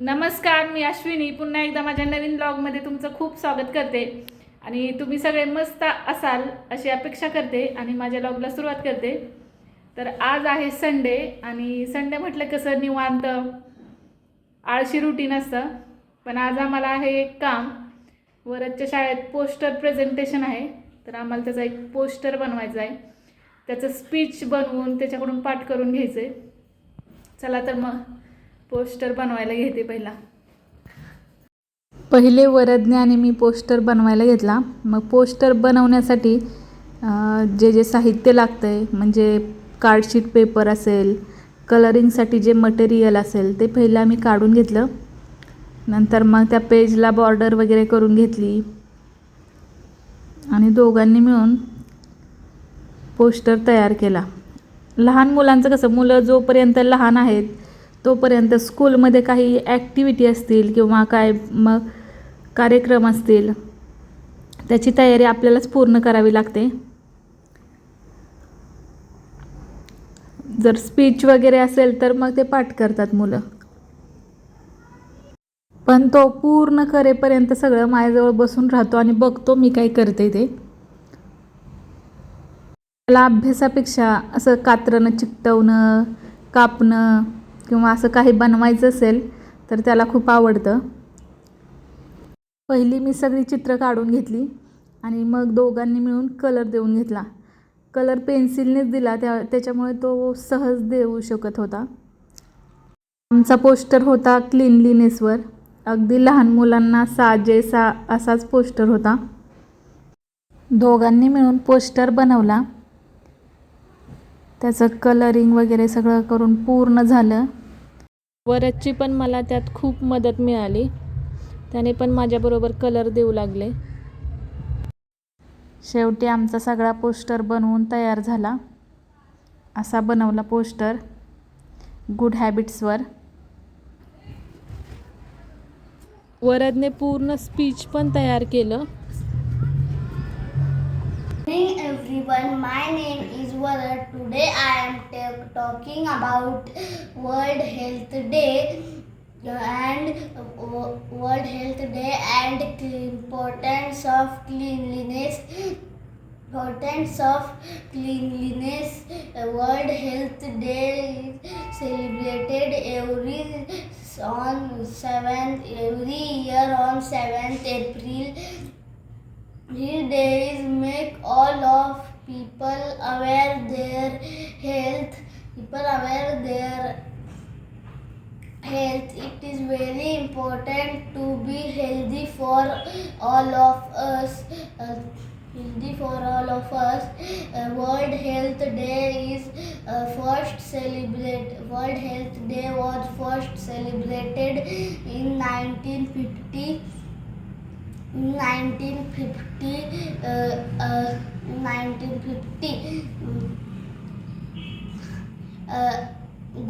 नमस्कार मी अश्विनी. पुन्हा एकदा माझ्या नवीन ब्लॉगमध्ये तुमचं खूप स्वागत करते. आणि तुम्ही सगळे मस्त असाल अशी अपेक्षा करते आणि माझ्या ब्लॉगला सुरुवात करते. तर आज आहे संडे आणि संडे म्हटलं कसं निवांत आळशी रुटीन असतं. पण आज आम्हाला आहे एक काम. वरच्या शाळेत पोस्टर प्रेझेंटेशन आहे. तर आम्हाला त्याचा एक पोस्टर बनवायचा आहे. त्याचं स्पीच बनवून त्याच्याकडून पाठ करून घ्यायचं आहे चला तर मग पोस्टर बनवायला घेते पहिला. पहिले वरज्ञाने मी पोस्टर बनवायला घेतला. मग पोस्टर बनवण्यासाठी जे जे साहित्य लागतं आहे म्हणजे कार्डशीट पेपर असेल कलरिंगसाठी जे मटेरियल असेल ते पहिलं आम्ही काढून घेतलं. नंतर मग त्या पेजला बॉर्डर वगैरे करून घेतली. आणि दोघांनी मिळून पोस्टर तयार केला. लहान मुलांचं कसं मुलं जोपर्यंत लहान आहेत तोपर्यंत स्कूलमध्ये काही ॲक्टिव्हिटी असतील किंवा काय मग कार्यक्रम असतील त्याची तयारी आपल्यालाच पूर्ण करावी लागते. जर स्पीच वगैरे असेल तर मग ते पाठ करतात मुलं. पण तो पूर्ण करेपर्यंत सगळं माझ्याजवळ बसून राहतो आणि बघतो मी काय करते ते. त्याला अभ्यासापेक्षा असं कात्रणं चिकटवणं कापणं किंवा असं काही बनवायचं असेल तर त्याला खूप आवडतं. पहिली मी सगळी चित्र काढून घेतली आणि मग दोघांनी मिळून कलर देऊन घेतला. कलर पेन्सिलनेच दिला त्या त्याच्यामुळे तो सहज देऊ शकत होता. आमचा पोस्टर होता क्लिनलीनेसवर. अगदी लहान मुलांना साजेसा असाच पोस्टर होता. दोघांनी मिळून पोस्टर बनवला. त्याचं कलरिंग वगैरे सगळं करून पूर्ण झालं. वरदची पण मला त्यात खूप मदत मिळाली. त्याने पण माझ्याबरोबर कलर देऊ लागले. शेवटी आमचा सगळा पोस्टर बनवून तयार झाला. असा बनवला पोस्टर गुड हॅबिट्सवर वरदने पूर्ण स्पीच पण तयार केलं. Everyone. My name is Varad. Today i am ta- talking about world health day and world health day and the importance of cleanliness importance of cleanliness. World health day is celebrated every on 7th every year on 7th april these days make all of people aware their health. People aware their health. It is very important to be healthy for all of us. Uh, healthy for all of us. Uh, World Health Day is uh, first celebrate. World Health Day was first celebrated in 1950. 1950 uh, uh, 1950 uh,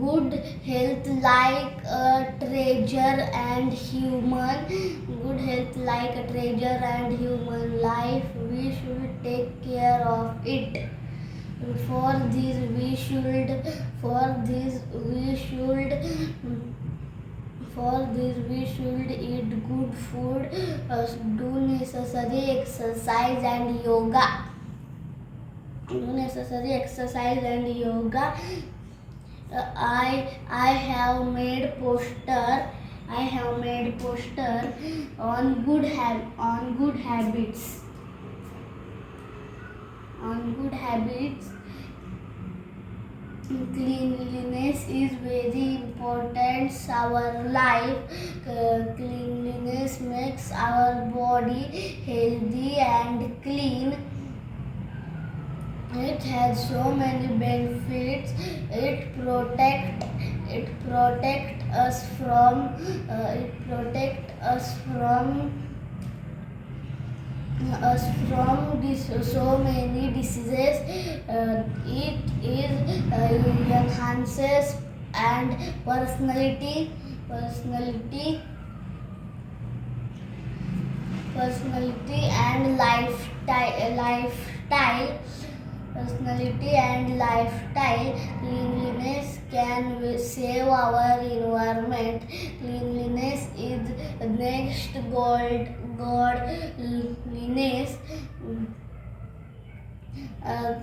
good health like a treasure and human good health like a treasure and human life we should take care of it. For this we should for this we should for this, we should eat good food, uh, do necessary exercise and yoga. Do necessary exercise and yoga. Uh, I I have made poster. I have made poster on good hab- on good habits. On good habits cleanliness is very important. Our life Uh, cleanliness makes our body healthy and clean. It has so many benefits. It protect it protect us from uh, it protect us from from this so many diseases uh, it is uh, enhances and personality personality personality and lifestyle lifestyle personality and lifestyle. Can wi- save our environment. Cleanliness is next gold. Godliness. Uh,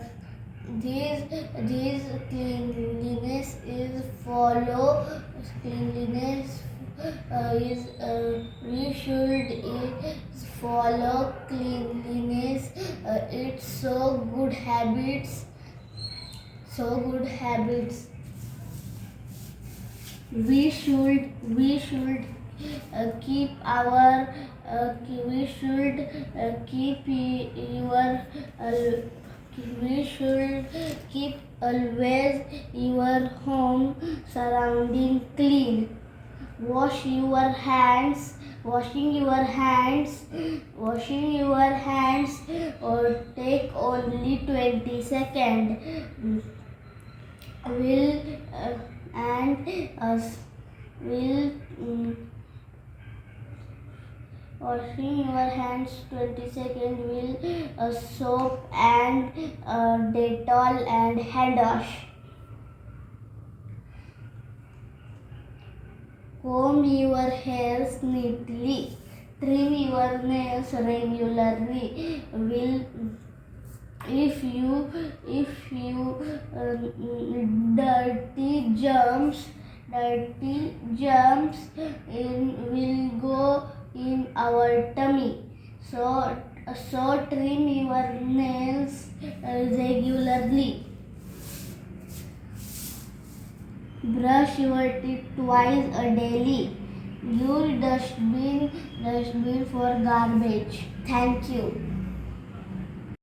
these these cleanliness is follow cleanliness uh, is uh, we should is follow cleanliness uh, it's so good habits so good habits we should we should uh, keep our uh, we should uh, keep your uh, we should keep always your home surrounding clean. Wash your hands washing your hands washing your hands or take only 20 second. Will uh, and us will mm, washing your hands 20 second will uh, soap and uh, dettol and hand wash. Comb your hairs neatly trim your nails regularly. Will if you if you uh, dirty germs dirty germs in will go in our tummy. So so trim your nails regularly. Brush your teeth twice a daily. Use dustbin dustbin for garbage. Thank you